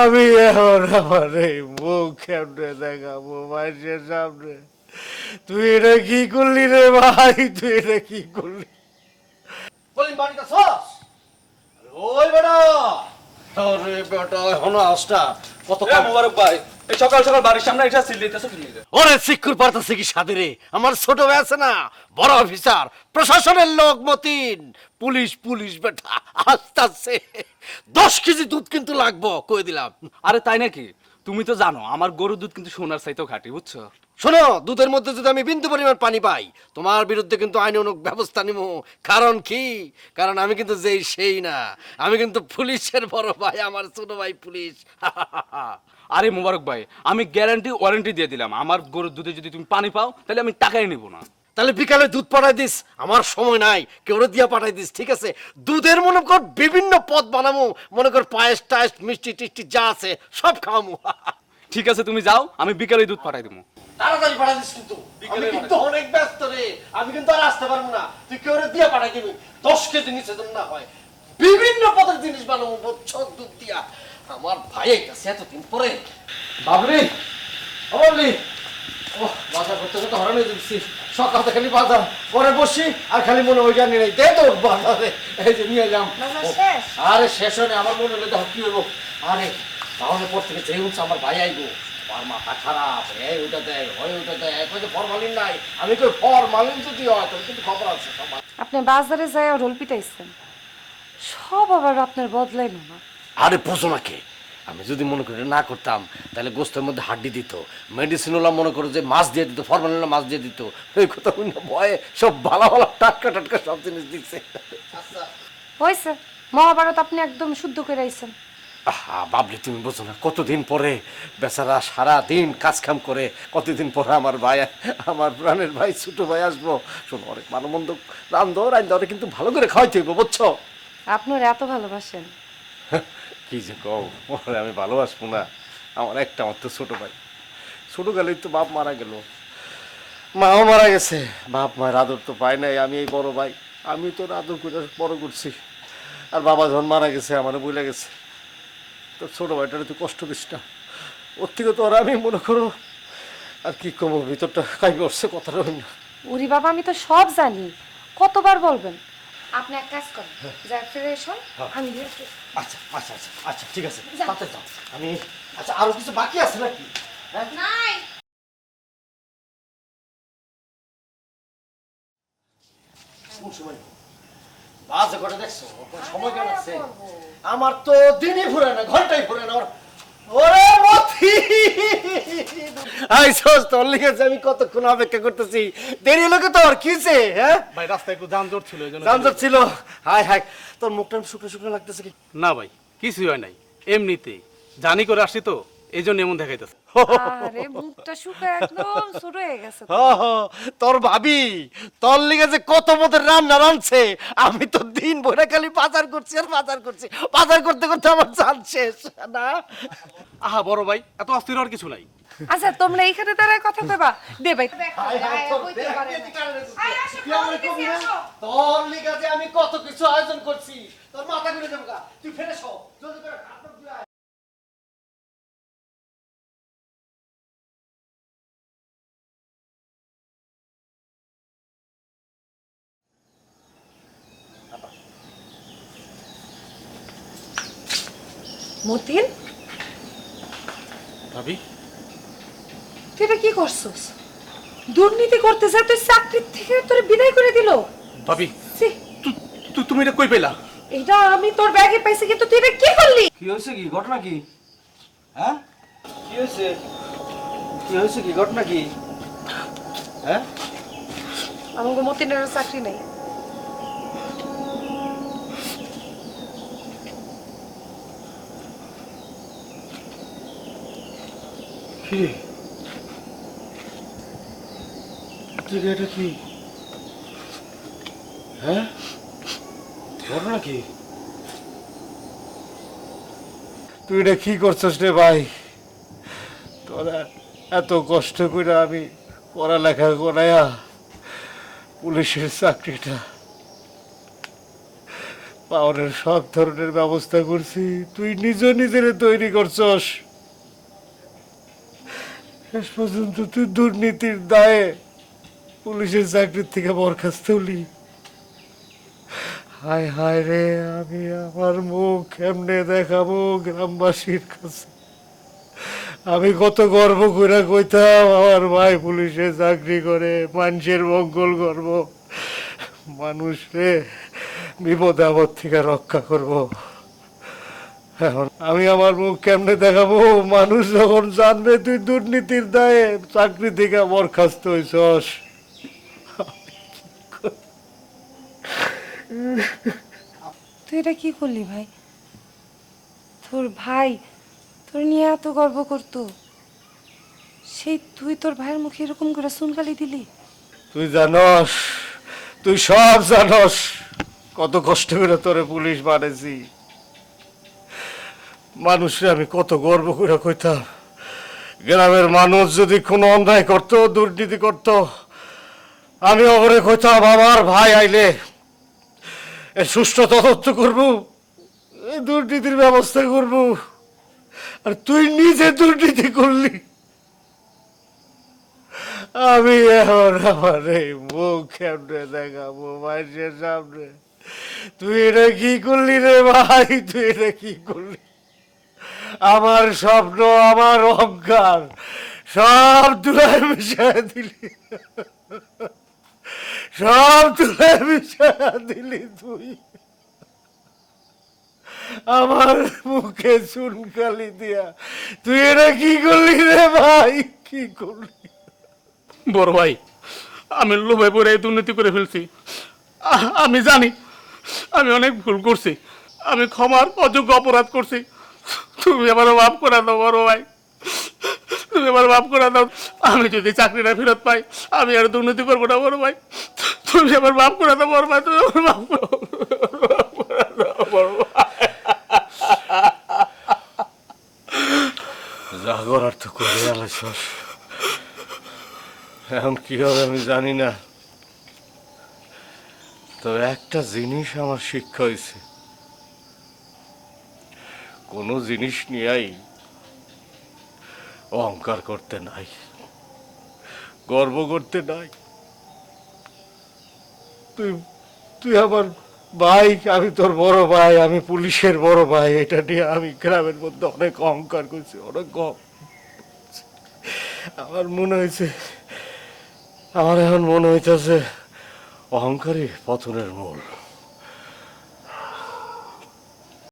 আমি এখন আমার এই মুখ কেমনে দেখাবো মাইসের সামনে। তুই এটা কি করলি রে ভাই? তুই এটা কি করলি? বলিন বাড়িটা সস ওই বেটা আরে বেটা এখন আসটা। কত মোবারক ভাই এই সকাল সকাল বাড়ির সামনে এটা সিল দিতেছো কি লিগে? ওরে সিকুর পারতাছে কি সাথে রে আমার ছোট ভাই আছে না বড় অফিসার প্রশাসনের লোক মতিন। পুলিশ পুলিশ বেটা আসতাছে। দশ কেজি দুধ কিন্তু লাগবো কই দিলাম। আরে তাই নাকি? তুমি তো জানো আমার গরুর দুধ কিন্তু সোনার চাইতেও খাঁটি বুঝছ? শোনো দুধের মধ্যে যদি আমি বিন্দু পরিমাণ পানি পাই তোমার বিরুদ্ধে কিন্তু আইনানুক ব্যবস্থা নিব কারণ কি? কারণ আমি কিন্তু যেই সেই না। আমি কিন্তু পুলিশের বড় ভাই আমার ছোট ভাই পুলিশ। আরে মোবারক ভাই আমি গ্যারান্টি ওয়ারেন্টি দিয়ে দিলাম। আমার গরুর দুধে যদি তুমি পানি পাও তাহলে আমি টাকাই নেব না। তাহলে বিকালে দুধ পাঠাই দিস। আমার সময় নাই কেউ দিয়া পাঠাই দিস ঠিক আছে? দুধের মনে কর বিভিন্ন পদ বানামু মনে কর পায়েস টায়েস মিষ্টি টিষ্টি যা আছে সব খাওয়ামু। ঠিক আছে তুমি যাও আমি বিকালে দুধ পাঠাই দেবো। তাড়াতাড়ি পাঠাই দিস কিন্তু। আমি কিন্তু অনেক ব্যস্ত রে। আমি কিন্তু আর আসতে পারব না। তুই কেউ দিয়া পাঠাই দিবি। দশ কেজি নিচে যেন না হয়। বিভিন্ন পদের জিনিস বানাবো বছর দুধ দিয়া। আমার এতদিন পরে? বাবলি ও বাজার করতে করতে হরণ হয়ে যাচ্ছি। সকাল থেকে খালি বাজার পরে বসি আর খালি মনে ওই জানি নেই। দে তো বাজারে এই যে নিয়ে যাম? আরে শেষ আমার মনে হলো দেখো কি হইব। আরে তাহলে পর থেকে আমার ভাই আইবো। আমার মাথা খারাপ এই ওইটা দেয় ওই ওইটা দেয় কই যে ফরমালিন নাই। আমি কই ফরমালিন যদি হয়? তাহলে কিন্তু খবর আছে আপনি বাজারে যায় রোল পিটাইছেন। সব আবার আপনার বদলাইল না। আরে বোঝো না কে? আমি যদি মনে করি না করতাম তাহলে গোস্তের মধ্যে হাড্ডি দিত। মেডিসিন ওলা মনে করো যে মাছ দিয়ে দিত ফরমালিন মাছ দিয়ে দিত। এই কথা ভয়ে সব ভালো ভালো টাটকা টাটকা সব জিনিস দিচ্ছে হয়েছে মহাভারত আপনি একদম শুদ্ধ করে আইছেন। আহা বাবলি তুমি বোঝো না কতদিন পরে বেচারা সারা দিন কাজ কাম করে কতদিন পরে আমার ভাই আমার প্রাণের ভাই ছোট ভাই আসব। শোনো অনেক মন্দ রান্ধো রান্ধো কিন্তু ভালো করে খাওয়াইতে হইব বুঝছ? আপনার এত ভালোবাসেন। কি যে কও? ওরে আমি ভালোবাসবো না। আমার একটা মাত্র ছোটো ভাই। ছোট গেলেই তো বাপ মারা গেল। মাও মারা গেছে। বাপ মায়ের আদর তো পাই নাই। আমি এই বড় ভাই। আমি তো ওর আদর করে বড় করছি। আর বাবা যখন মারা গেছে আমার বলে গেছে। তো ছোটো ভাইটার তুই কষ্ট দিস না। ওর থেকে তো আর আমি মনে করো, আর কি কমো? ভিতরটা কাই করছে কথাটা হই না। উরি বাবা, আমি তো সব জানি। কতবার বলবেন? আপনি এক কাজ করেন যা ফ্রেশ হন আমি দিয়ে আচ্ছা আচ্ছা আচ্ছা আচ্ছা ঠিক আছে তাতে যাও। আমি আচ্ছা আরও কিছু বাকি আছে নাকি? হ্যাঁ? নাই। কোন সময় বাজে করে দেখছ? সময় কেন আছে? আমার তো দিনই ফুরে না ঘন্টাই ফুরে না। ওর- আই সোস তোর লিখেছে আমি কতক্ষণ অপেক্ষা করতেছি? দেরি লোকে তোর কিছে হ্যাঁ? ভাই রাস্তায় একটু যানজট ছিল এই জন্য জানতো ছিল। হাই হাই তোর মুখটা শুকনো শুকনো লাগতেছে কি? না ভাই কিছুই হয় নাই। এমনিতেই। জানি করে আসছি তো এই জন্য এমন দেখাইতেছে। আরে মুখটা শুকায় একদম ছোট হয়ে গেছে তো। তোর ভাবি তোর লিগে যে কত মতের রান্না রাঁধছে আমি তো দিন ভরে খালি বাজার করছি আর বাজার করছি। বাজার করতে করতে আমার শেষ না? আহা বড় ভাই এত অস্থির আর কিছু নাই। আচ্ছা তোমরা এইখানে দাঁড়ায় কথা কইবা। দে ভাই। তোর দেখ, এদিকে কারে রেখেছিস? তুই আমারে কবি না? তোর লিগে যে আমি কত কিছু আয়োজন করছি তোর মাথা ঘুরে যাব তুই ফেরে সব জলদি করে। মতিন? ভাবি? তুই এটা কি করছস? দুর্নীতি করতে যা তুই চাকরির থেকে তোর বিদায় করে দিল। ভাবি তুমি এটা কই পেলা? এটা আমি তোর ব্যাগে পাইছি কিন্তু তুই এটা কি করলি? কি হয়েছে কি? ঘটনা কি? হ্যাঁ? কি হয়েছে? কি হয়েছে কি? ঘটনা কি? হ্যাঁ? আমাকে মতিনের চাকরি নেই। কিরে এটা কি? হ্যাঁ? ঘটনা কি তুই এটা কি করছিস রে ভাই? তোরা এত কষ্ট করে আমি পড়ালেখা করাইয়া পুলিশের চাকরিটা পাওয়ারের সব ধরনের ব্যবস্থা করছি। তুই নিজ নিজের তৈরি করছস। শেষ পর্যন্ত তুই দুর্নীতির দায়ে পুলিশের চাকরির থেকে বরখাস্ত হলি। হায় হায় রে, আমি আমার মুখ এমনে দেখাবো গ্রামবাসীর কাছে। আমি কত গর্ব করে কইতাম, আমার ভাই পুলিশে চাকরি করে, মানুষের মঙ্গল করব। মানুষ রে, বিপদ আপদ থেকে রক্ষা করব। আমি আমার মুখ কেমনে দেখাবো? মানুষ যখন জানবে তুই দুর্নীতির দায়ে চাকরি থেকে বরখাস্ত হইছস। তুই এটা কি করলি ভাই? তোর ভাই তোর নিয়ে এত গর্ব করতো। সেই তুই তোর ভাইয়ের মুখে এরকম করে সুনকালি দিলি? তুই জানস তুই সব জানস। কত কষ্ট করে তোরে পুলিশ মারেছি মানুষরে আমি কত গর্ব করে কইতাম। গ্রামের মানুষ যদি কোনো অন্যায় করতো, দুর্নীতি করত, আমি ওরে কইতাম, আমার ভাই আইলে সুষ্ঠু তদন্ত করব দুর্নীতির ব্যবস্থা করব, আর তুই নিজে দুর্নীতি করলি। আমি এখন আমার এই মুখ কেমনে দেখাবো মানুষের সামনে। তুই এটা কি করলি রে ভাই? তুই এটা কি করলি? আমার স্বপ্ন, আমার অহংকার, সব তুলায় মিশায় দিলি। সব তুলায় মিশায় দিলি তুই। আমার মুখে চুনকালি দিয়া। তুই এটা কি করলি রে ভাই? কি করলি? বড় ভাই, আমি লোভে পড়ে দুর্নীতি করে ফেলছি। আমি জানি, আমি অনেক ভুল করছি। আমি ক্ষমার অযোগ্য অপরাধ করছি। তুমি আমার মাফ করে দাও, বড় ভাই। তুমি আমার মাফ করে দাও। আমি যদি চাকরিটা ফেরত পাই, আমি আর দুর্নীতি করব না, বড় ভাই। তুমি আমার মাফ করে দাও, বড় ভাই। তুমি আমার মাফ করে তো করে এখন কি হবে আমি জানি না। তবে একটা জিনিস আমার শিক্ষা হয়েছে। কোনো জিনিস নিয়েই অহংকার করতে নাই, গর্ব করতে নাই। তুই তুই আমার ভাই, আমি তোর বড় ভাই, আমি পুলিশের বড় ভাই, এটা নিয়ে আমি গ্রামের মধ্যে অনেক অহংকার করছি, অনেক গপ আমার মনে হয়েছে, আমার এখন মনে হইতেছে, অহংকারই পতনের মূল।